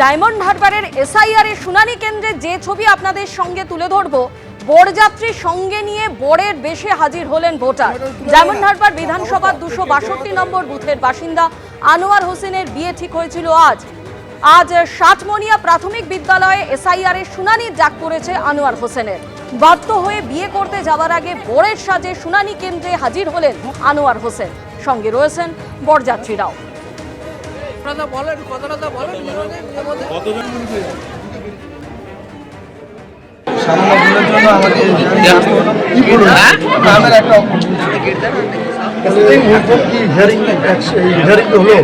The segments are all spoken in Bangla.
ডায়মন্ড হারবারের এসআইআর এর শুনানি কেন্দ্রে যে ছবি আপনাদের সঙ্গে তুলে ধরব, বরযাত্রী সঙ্গে নিয়ে বরের বেশে হাজির হলেন ভোটার। ডায়মন্ড হারবার বিধানসভার দুশো বাষট্টি নম্বর বুথের বাসিন্দা আনোয়ার হোসেনের বিয়ে ঠিক হয়েছিল আজ। আজ সাতমনিয়া প্রাথমিক বিদ্যালয়ে এসআইআর এর শুনানির ডাক পড়েছে আনোয়ার হোসেনের। বাধ্য হয়ে বিয়ে করতে যাওয়ার আগে বরের সাজে শুনানি কেন্দ্রে হাজির হলেন আনোয়ার হোসেন। সঙ্গে রয়েছেন বরযাত্রীরাও। আপনারা বলেন কথাটা তো বলেন কতজন মধ্যে ভুলের জন্য আমাদের গ্রামের একটা এই মুহূর্তে কি হিয়ারিং হিয়ারিং হলো?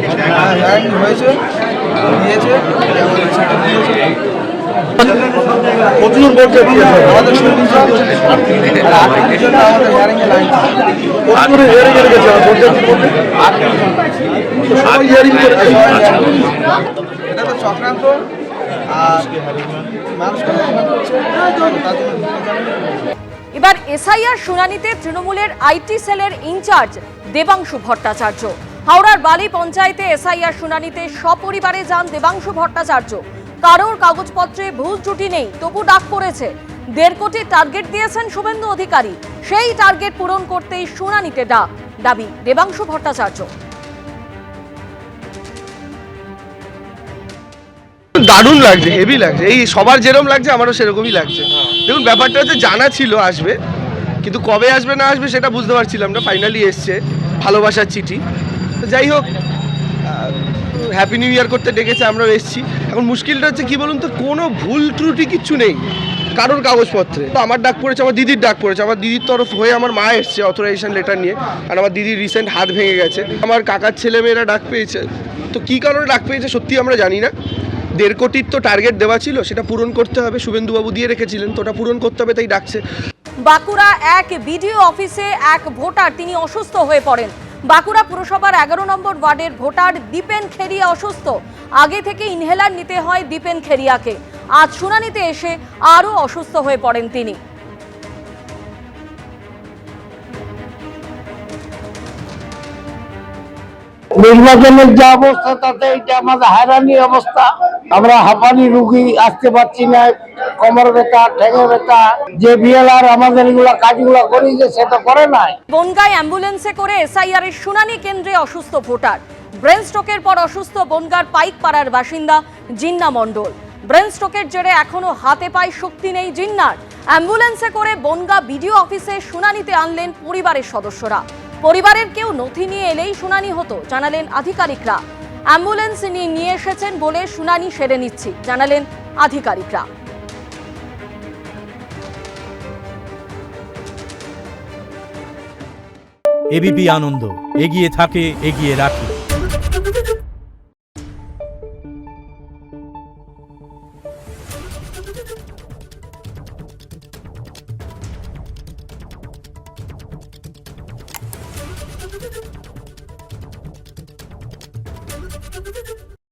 হয়েছে। দিয়েছে আমাদের হিয়ারিং এর গেছে সবাই হিয়ারিং এটা তো চক্রান্ত অপমান করছে এবার এসআইআর শুনানিতে তৃণমূলের আইটি সেলের ইনচার্জ দেবাংশু ভট্টাচার্য। হাওড়ার বালি পঞ্চায়েতে এসআইআর শুনানিতে সপরিবারে যান দেবাংশু ভট্টাচার্য। কারোর কাগজপত্রে ভুল ত্রুটি নেই, তবু ডাক পড়েছে দেড় কোটি টার্গেট দিয়েছেন শুভেন্দু অধিকারী। সেই টার্গেট পূরণ করতেই শুনানিতে ডাক। দাবি, দেবাংশু ভট্টাচার্য। দারুণ লাগছে হেভি লাগছে। এই সবার যেরকম লাগছে, আমারও সেরকমই লাগছে। দেখুন, ব্যাপারটা হচ্ছে জানা ছিল আসবে, কিন্তু কবে আসবে না আসবে সেটা বুঝতে পারছিলাম না। ফাইনালি এসছে, ভালোবাসার চিঠি। যাই হোক হ্যাপি নিউ ইয়ার করতে ডেকেছে, আমরাও এসেছি। এখন মুশকিলটা হচ্ছে কি বলুন তো, কোনো ভুল ত্রুটি কিচ্ছু নেই কারোর কাগজপত্রে। তো আমার ডাক পড়েছে, আমার দিদির ডাক পড়েছে, আমার দিদির তরফ হয়ে আমার মা এসছে অথরাইজেশন লেটার নিয়ে, আর আমার দিদির রিসেন্ট হাত ভেঙে গেছে। আমার কাকার ছেলে মেয়েরা ডাক পেয়েছে। তো কী কারণে ডাক পেয়েছে সত্যি আমরা জানি না। দেড় কোটির তো টার্গেট দেওয়া ছিল, সেটা পূরণ করতে হবে, শুভেন্দুবাবু দিয়ে রেখেছিলেন, তো ওটা পূরণ করতে হবে, তাই ডাকছে। বাঁকুড়া এক বিডিও অফিসে এক ভোটার, তিনি অসুস্থ হয়ে পড়েন। বাঁকুড়া পুরসভার এগারো নম্বর ওয়ার্ডের ভোটার দীপেন খেরিয়া অসুস্থ। আগে থেকে ইনহেলার নিতে হয় দীপেন খেরিয়াকে আজ শুনানিতে এসে আরও অসুস্থ হয়ে পড়েন তিনি। নির্বাচনের যে অবস্থা, তাতে এটা আমাদের হায়রানি অবস্থা। আমরা হাঁপানি রুগী আসতে পারছি না, কোমর ব্যথা ঠেঙে ব্যথা। যে বিএলআর আমাদের এগুলা কাজগুলো করিয়েছে সেটা করে নাই। বনগায় অ্যাম্বুলেন্সে করে এসআইআর এর শুনানি কেন্দ্রে অসুস্থ ভোটার। ব্রেন স্ট্রোকের পর অসুস্থ বনগার পাইকপাড়ার বাসিন্দা জিন্না মণ্ডল। ব্রেন স্ট্রোকের জেরে এখনও হাতে পায়ে শক্তি নেই জিন্নার। অ্যাম্বুলেন্সে করে বনগা বিডিও অফিসে শুনানিতে আনলেন পরিবারের সদস্যরা। পরিবারের কেউ নথি নিয়ে এলেই শুনানি হতো, জানালেন আধিকারিকরা। অ্যাম্বুলেন্স নিয়ে এসেছেন বলে শুনানি সেরে নিচ্ছি, জানালেন আধিকারিকরা। এবিপি আনন্দ, এগিয়ে থাকে, এগিয়ে রাখে।